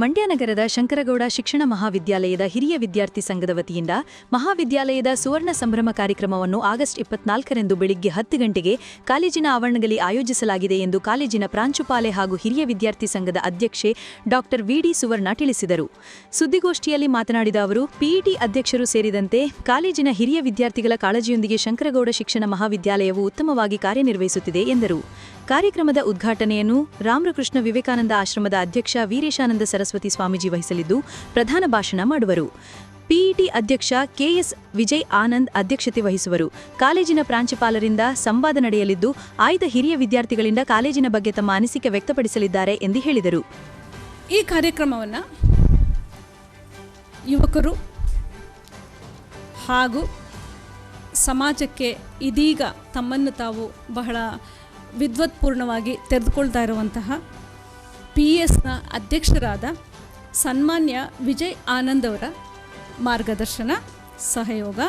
ಮಂಡ್ಯ ನಗರದ ಶಂಕರಗೌಡ ಶಿಕ್ಷಣ ಮಹಾವಿದ್ಯಾಲಯದ ಹಿರಿಯ ವಿದ್ಯಾರ್ಥಿ ಸಂಘದ ವತಿಯಿಂದ ಮಹಾವಿದ್ಯಾಲಯದ ಸುವರ್ಣ ಸಂಭ್ರಮ ಕಾರ್ಯಕ್ರಮವನ್ನು ಆಗಸ್ಟ್ ಇಪ್ಪತ್ನಾಲ್ಕರಂದು ಬೆಳಿಗ್ಗೆ ಹತ್ತು ಗಂಟೆಗೆ ಕಾಲೇಜಿನ ಆವರಣದಲ್ಲಿ ಆಯೋಜಿಸಲಾಗಿದೆ ಎಂದು ಕಾಲೇಜಿನ ಪ್ರಾಂಶುಪಾಲೆ ಹಾಗೂ ಹಿರಿಯ ವಿದ್ಯಾರ್ಥಿ ಸಂಘದ ಅಧ್ಯಕ್ಷೆ ಡಾಕ್ಟರ್ ವಿಡಿ ಸುವರ್ಣ ತಿಳಿಸಿದರು. ಸುದ್ದಿಗೋಷ್ಠಿಯಲ್ಲಿ ಮಾತನಾಡಿದ ಅವರು ಪಿಇಟಿ ಅಧ್ಯಕ್ಷರು ಸೇರಿದಂತೆ ಕಾಲೇಜಿನ ಹಿರಿಯ ವಿದ್ಯಾರ್ಥಿಗಳ ಕಾಳಜಿಯೊಂದಿಗೆ ಶಂಕರಗೌಡ ಶಿಕ್ಷಣ ಮಹಾವಿದ್ಯಾಲಯವು ಉತ್ತಮವಾಗಿ ಕಾರ್ಯನಿರ್ವಹಿಸುತ್ತಿದೆ ಎಂದರು. ಕಾರ್ಯಕ್ರಮದ ಉದ್ಘಾಟನೆಯನ್ನು ರಾಮಕೃಷ್ಣ ವಿವೇಕಾನಂದ ಆಶ್ರಮದ ಅಧ್ಯಕ್ಷ ವೀರೇಶಾನಂದ ಸರಸ್ವತಿ ಸ್ವಾಮೀಜಿ ವಹಿಸಲಿದ್ದು, ಪ್ರಧಾನ ಭಾಷಣ ಮಾಡುವರು. ಪಿಇಟಿ ಅಧ್ಯಕ್ಷ ಕೆಎಸ್ ವಿಜಯ್ ಆನಂದ್ ಅಧ್ಯಕ್ಷತೆ ವಹಿಸುವರು. ಕಾಲೇಜಿನ ಪ್ರಾಂಶುಪಾಲರಿಂದ ಸಂವಾದ ನಡೆಯಲಿದ್ದು, ಆಯ್ದ ಹಿರಿಯ ವಿದ್ಯಾರ್ಥಿಗಳಿಂದ ಕಾಲೇಜಿನ ಬಗ್ಗೆ ತಮ್ಮ ಅನಿಸಿಕೆ ವ್ಯಕ್ತಪಡಿಸಲಿದ್ದಾರೆ ಎಂದು ಹೇಳಿದರು. ಈ ಕಾರ್ಯಕ್ರಮವನ್ನು ಯುವಕರು ಹಾಗೂ ಸಮಾಜಕ್ಕೆ ಇದೀಗ ತಮ್ಮನ್ನು ತಾವು ಬಹಳ ವಿದ್ವತ್ಪೂರ್ಣವಾಗಿ ತೆರೆದುಕೊಳ್ತಾ ಇರುವಂತಹ ಪಿ ಎಸ್ನ ಅಧ್ಯಕ್ಷರಾದ ಸನ್ಮಾನ್ಯ ವಿಜಯ್ ಆನಂದ್ ಅವರ ಮಾರ್ಗದರ್ಶನ ಸಹಯೋಗ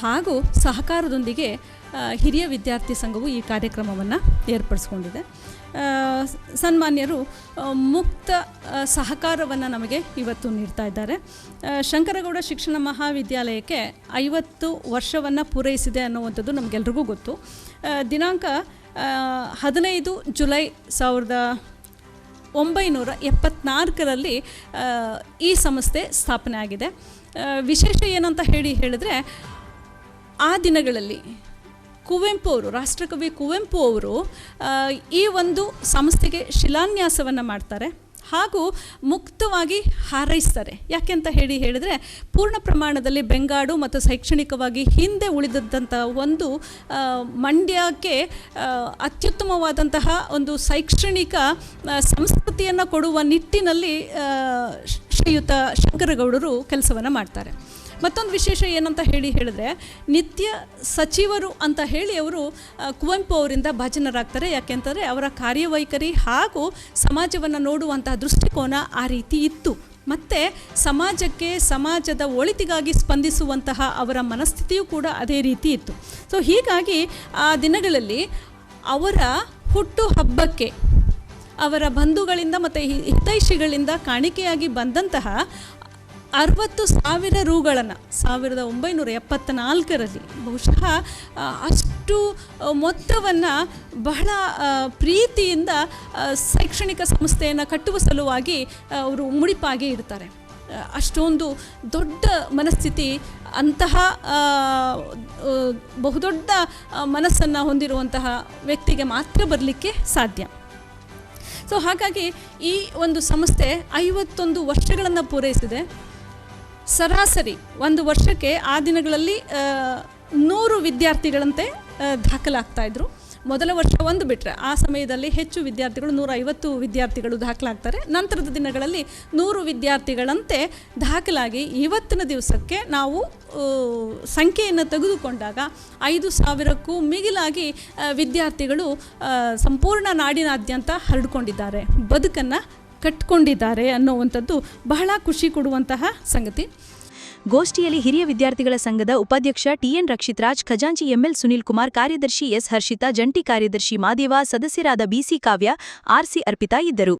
ಹಾಗೂ ಸಹಕಾರದೊಂದಿಗೆ ಹಿರಿಯ ವಿದ್ಯಾರ್ಥಿ ಸಂಘವು ಈ ಕಾರ್ಯಕ್ರಮವನ್ನು ಏರ್ಪಡಿಸ್ಕೊಂಡಿದೆ. ಸನ್ಮಾನ್ಯರು ಮುಕ್ತ ಸಹಕಾರವನ್ನು ನಮಗೆ ಇವತ್ತು ನೀಡ್ತಾ ಇದ್ದಾರೆ. ಶಂಕರಗೌಡ ಶಿಕ್ಷಣ ಮಹಾವಿದ್ಯಾಲಯಕ್ಕೆ ಐವತ್ತು ವರ್ಷವನ್ನು ಪೂರೈಸಿದೆ ಅನ್ನುವಂಥದ್ದು ನಮಗೆಲ್ರಿಗೂ ಗೊತ್ತು. ದಿನಾಂಕ ಹದಿನೈದು ಜುಲೈ ಸಾವಿರದ ಒಂಬೈನೂರ ಎಪ್ಪತ್ನಾಲ್ಕರಲ್ಲಿ ಈ ಸಂಸ್ಥೆ ಸ್ಥಾಪನೆ ಆಗಿದೆ. ವಿಶೇಷ ಏನಂತ ಹೇಳಿ ಹೇಳಿದ್ರೆ, ಆ ದಿನಗಳಲ್ಲಿ ಕುವೆಂಪು ಅವರು ರಾಷ್ಟ್ರಕವಿ ಕುವೆಂಪು ಅವರು ಈ ಒಂದು ಸಂಸ್ಥೆಗೆ ಶಿಲಾನ್ಯಾಸವನ್ನು ಮಾಡ್ತಾರೆ. ಹಾಗೂ ಮುಕ್ತವಾಗಿ ಹಾರೈಸ್ತಾರೆ. ಯಾಕೆಂತ ಹೇಳಿ ಹೇಳಿದರೆ, ಪೂರ್ಣ ಪ್ರಮಾಣದಲ್ಲಿ ಬೆಂಗಾಡು ಮತ್ತು ಶೈಕ್ಷಣಿಕವಾಗಿ ಹಿಂದೆ ಉಳಿದದ್ದಂತಹ ಒಂದು ಮಂಡ್ಯಕ್ಕೆ ಅತ್ಯುತ್ತಮವಾದಂತಹ ಒಂದು ಶೈಕ್ಷಣಿಕ ಸಂಸ್ಕೃತಿಯನ್ನು ಕೊಡುವ ನಿಟ್ಟಿನಲ್ಲಿ ಶ್ರೀಯುತ ಶಂಕರಗೌಡರು ಕೆಲಸವನ್ನು ಮಾಡ್ತಾರೆ. ಮತ್ತೊಂದು ವಿಶೇಷ ಏನಂತ ಹೇಳಿ ಹೇಳಿದ್ರೆ, ನಿತ್ಯ ಸಚಿವರು ಅಂತ ಹೇಳಿ ಅವರು ಕುವೆಂಪು ಅವರಿಂದ ಭಾಜನರಾಗ್ತಾರೆ. ಯಾಕೆಂತಂದರೆ ಅವರ ಕಾರ್ಯವೈಖರಿ ಹಾಗೂ ಸಮಾಜವನ್ನು ನೋಡುವಂತಹ ದೃಷ್ಟಿಕೋನ ಆ ರೀತಿ ಇತ್ತು. ಮತ್ತು ಸಮಾಜಕ್ಕೆ, ಸಮಾಜದ ಒಳಿತಿಗಾಗಿ ಸ್ಪಂದಿಸುವಂತಹ ಅವರ ಮನಸ್ಥಿತಿಯೂ ಕೂಡ ಅದೇ ರೀತಿ ಇತ್ತು. ಸೊ ಹೀಗಾಗಿ ಆ ದಿನಗಳಲ್ಲಿ ಅವರ ಹುಟ್ಟು ಹಬ್ಬಕ್ಕೆ, ಅವರ ಬಂಧುಗಳಿಂದ ಮತ್ತು ಹಿತೈಷಿಗಳಿಂದ ಕಾಣಿಕೆಯಾಗಿ ಬಂದಂತಹ ಅರವತ್ತು ಸಾವಿರ ರೂಗಳನ್ನು ಸಾವಿರದ ಒಂಬೈನೂರ ಎಪ್ಪತ್ತ ನಾಲ್ಕರಲ್ಲಿ ಬಹುಶಃ ಅಷ್ಟು ಮೊತ್ತವನ್ನು ಬಹಳ ಪ್ರೀತಿಯಿಂದ ಶೈಕ್ಷಣಿಕ ಸಂಸ್ಥೆಯನ್ನು ಕಟ್ಟುವ ಸಲುವಾಗಿ ಅವರು ಮುಡಿಪಾಗಿ ಇಡ್ತಾರೆ. ಅಷ್ಟೊಂದು ದೊಡ್ಡ ಮನಸ್ಥಿತಿ, ಅಂತಹ ಬಹುದೊಡ್ಡ ಮನಸ್ಸನ್ನು ಹೊಂದಿರುವಂತಹ ವ್ಯಕ್ತಿಗೆ ಮಾತ್ರ ಬರಲಿಕ್ಕೆ ಸಾಧ್ಯ. ಸೊ, ಹಾಗಾಗಿ ಈ ಒಂದು ಸಂಸ್ಥೆ ಐವತ್ತೊಂದು ವರ್ಷಗಳನ್ನು ಪೂರೈಸಿದೆ. ಸರಾಸರಿ ಒಂದು ವರ್ಷಕ್ಕೆ ಆ ದಿನಗಳಲ್ಲಿ ನೂರು ವಿದ್ಯಾರ್ಥಿಗಳಂತೆ ದಾಖಲಾಗ್ತಾ ಇದ್ರು. ಮೊದಲ ವರ್ಷ ಒಂದು ಬಿಟ್ಟರೆ ಆ ಸಮಯದಲ್ಲಿ ಹೆಚ್ಚು ವಿದ್ಯಾರ್ಥಿಗಳು ನೂರ ಐವತ್ತು ವಿದ್ಯಾರ್ಥಿಗಳು ದಾಖಲಾಗ್ತಾರೆ. ನಂತರದ ದಿನಗಳಲ್ಲಿ ನೂರು ವಿದ್ಯಾರ್ಥಿಗಳಂತೆ ದಾಖಲಾಗಿ ಇವತ್ತಿನ ದಿವಸಕ್ಕೆ ನಾವು ಸಂಖ್ಯೆಯನ್ನು ತೆಗೆದುಕೊಂಡಾಗ ಐದು ಸಾವಿರಕ್ಕೂ ಮಿಗಿಲಾಗಿ ವಿದ್ಯಾರ್ಥಿಗಳು ಸಂಪೂರ್ಣ ನಾಡಿನಾದ್ಯಂತ ಹರಡ್ಕೊಂಡಿದ್ದಾರೆ. ಬದುಕನ್ನು ಕಟ್ಕೊಂಡಿದ್ದಾರೆ ಅನ್ನೋವಂಥದ್ದು ಬಹಳ ಖುಷಿ ಕೊಡುವಂತಹ ಸಂಗತಿ. ಗೋಷ್ಠಿಯಲ್ಲಿ ಹಿರಿಯ ವಿದ್ಯಾರ್ಥಿಗಳ ಸಂಘದ ಉಪಾಧ್ಯಕ್ಷ ಟಿಎನ್ ರಕ್ಷಿತ್ರಾಜ್, ಖಜಾಂಚಿ ಎಂಎಲ್ ಸುನೀಲ್ ಕುಮಾರ್, ಕಾರ್ಯದರ್ಶಿ ಎಸ್. ಹರ್ಷಿತಾ, ಜಂಟಿ ಕಾರ್ಯದರ್ಶಿ ಮಾದೇವ, ಸದಸ್ಯರಾದ ಬಿಸಿ ಕಾವ್ಯ, ಆರ್ಸಿ ಅರ್ಪಿತಾ ಇದ್ದರು.